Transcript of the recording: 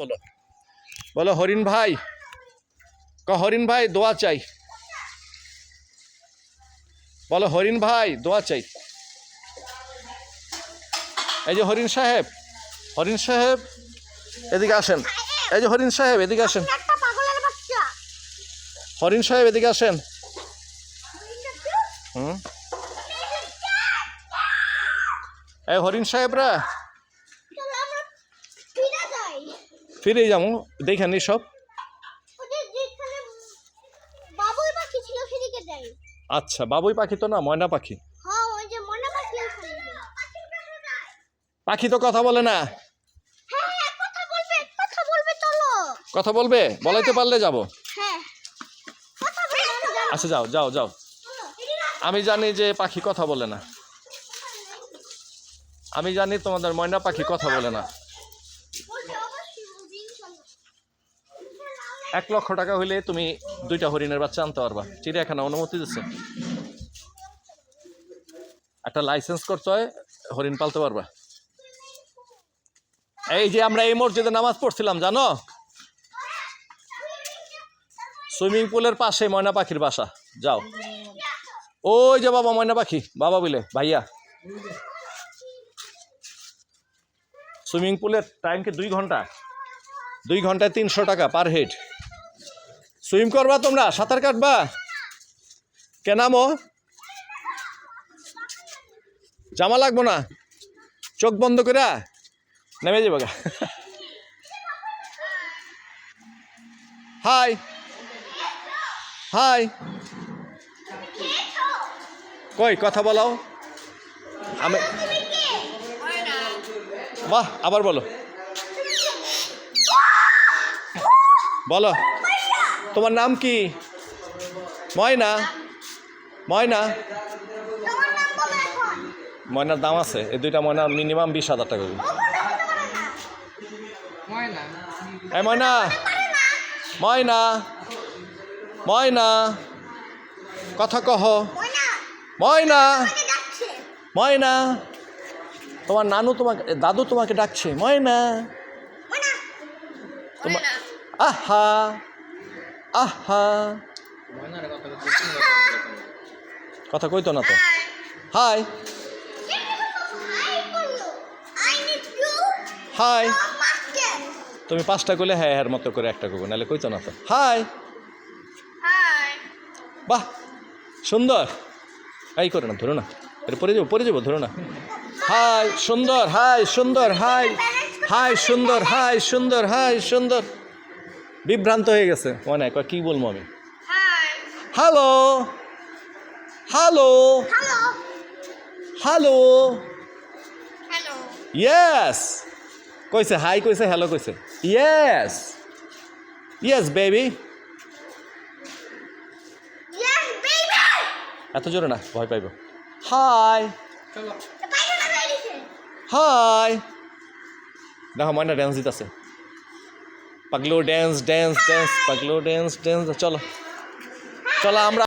বলো। বলো, হরিণ ভাই, ক, হরিণ ভাই, দোয়া চাই। বলো, হরিণ ভাই, দোয়া চাই। এই যে হরিণ সাহেব হরিণ সাহেব, এদিকে আসেন। এই যে হরিণ সাহেব, এদিকে আসেন। হরিণ সাহেব, এদিকে আসেন। হুম? এই হরিণ সাহেবরা চলো আমরা ফিরে যাই ফিরে যাব দেখেন সব। আচ্ছা বাবুই পাখি তো না ময়না পাখি? হ্যাঁ পাখি তো কথা বলে না। হ্যাঁ কথা বলবে বলাইতে পারলে যাব। হ্যাঁ যাব। আচ্ছা যাও যাও যাও। আমি জানি যে পাখি কথা বলে না। আমি জানি তোমাদের ময়না পাখি কথা বলে না বলবে অবশ্যই বলবে, ইনশাল্লাহ। এক লক্ষ টাকা হইলে তুমি দুইটা হরিণের বাচ্চা আনতে পারবা। চিড়িয়াখানা অনুমতি দিচ্ছে একটা লাইসেন্স করতে হয়, হরিণ পালতে পারবা। এই যে আমরা এই মসজিদে নামাজ পড়ছিলাম, জানো? সুইমিং পুলের পাশে ময়না পাখির বাসা। যাও। ওই যে বাবা, ময়না পাখি, বাবা বলে, ভাইয়া। সুইমিং পুলের টাইম কি দুই ঘণ্টা? দুই ঘন্টায় তিনশো টাকা পার হেড সুইম করবা তোমরা? সাঁতার কাটবা? কে কেনামো জামা লাগবো না? চোখ বন্ধ করে নেমে যাব গা। হাই। হাই। কই, কথা বলো আমি বাহ, আবার বলো। বলো। তোমার নাম কি? ময়না? ময়না? তোমার নাম বলো এখন ময়নার দাম আছে। এই দুইটা ময়না মিনিমাম বিশ হাজার টাকা এই ময়না? ময়না? ময়না? কথা কহ। ময়না? ময়না? তোমার নানু তোমাকে দাদু তোমাকে ডাকছে। ময়না? ময়না? তোমার আহা! আহা। কথা কইতো না তো। হাই। আই বলল আই নিড ইউ হাই। তুমি পাঁচটা করলে হ্যাঁ হ্যার মতো করে একটা করব নাহলে কইতো না তো। হাই। হাই। বাহ সুন্দর। এই করে না ধরো না। এটা পরে যাব পরে যাব ধরো না। হাই সুন্দর হাই সুন্দর হাই। হাই সুন্দর হাই সুন্দর হাই সুন্দর। বিভ্রান্ত হয়ে গেছে। মনে হয় কয় কি বলব আমি? Hi hello hello hello hello hello yes কইছে হাই কইছে হ্যালো কইছে। Yes yes baby yes baby এত জোরে না ভয় পাইব। হাই হাই দেখো ময়না ড্যান্স দিতেছে। পাগলো ড্যান্স ড্যান্স ড্যান্স পাগলো ড্যান্স ড্যান্স চলো। চলো আমরা